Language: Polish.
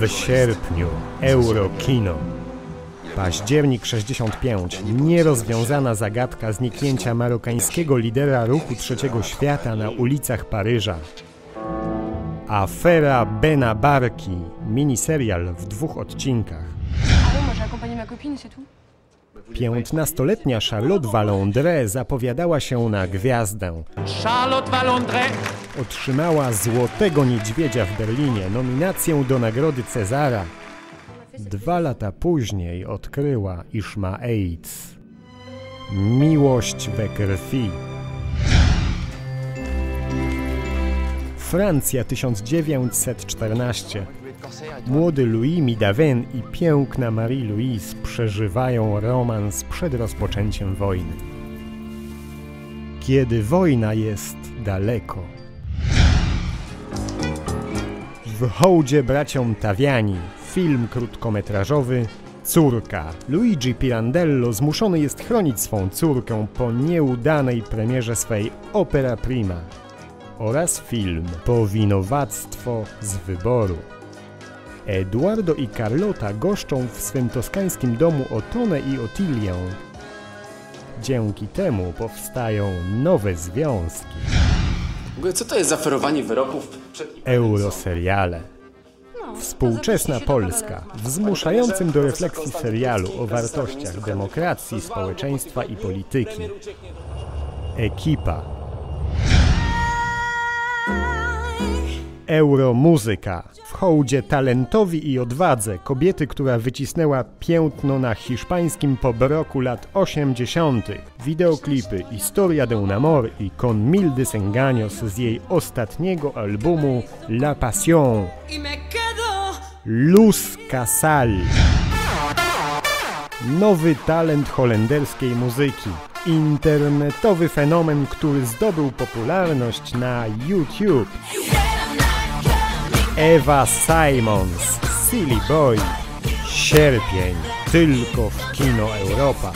W sierpniu Eurokino. Październik 65. Nierozwiązana zagadka zniknięcia marokańskiego lidera ruchu trzeciego świata na ulicach Paryża. Afera Bena Barki. Miniserial w dwóch odcinkach. Ah bon, moi j'ai accompagné ma copine, c'est tout. Piętnastoletnia Charlotte Valandré zapowiadała się na gwiazdę. Charlotte Valandré. Otrzymała Złotego Niedźwiedzia w Berlinie, nominację do Nagrody Cezara. Dwa lata później odkryła, iż ma AIDS. Miłość we krwi. Francja 1914. Młody Louis Midaven i piękna Marie-Louise przeżywają romans przed rozpoczęciem wojny. Kiedy wojna jest daleko. W hołdzie braciom Taviani film krótkometrażowy Córka. Luigi Pirandello zmuszony jest chronić swą córkę po nieudanej premierze swej opera prima oraz film Powinowactwo z wyboru. Eduardo i Carlota goszczą w swym toskańskim domu Otonę i Otilię. Dzięki temu powstają nowe związki. Ogóle co to jest za ferowanie wyroków przed... Euroseriale. Współczesna Polska w zmuszającym do refleksji serialu o wartościach demokracji, społeczeństwa i polityki. Ekipa. Euromuzyka. W hołdzie talentowi i odwadze kobiety, która wycisnęła piętno na hiszpańskim pobroku lat 80. Wideoklipy Historia de un amor i Con mil desengaños z jej ostatniego albumu La Pasión. Luz Casal. Nowy talent holenderskiej muzyki. Internetowy fenomen, który zdobył popularność na YouTube. Ewa Simons, Silly Boy. Sierpień, tylko w Kino Europa.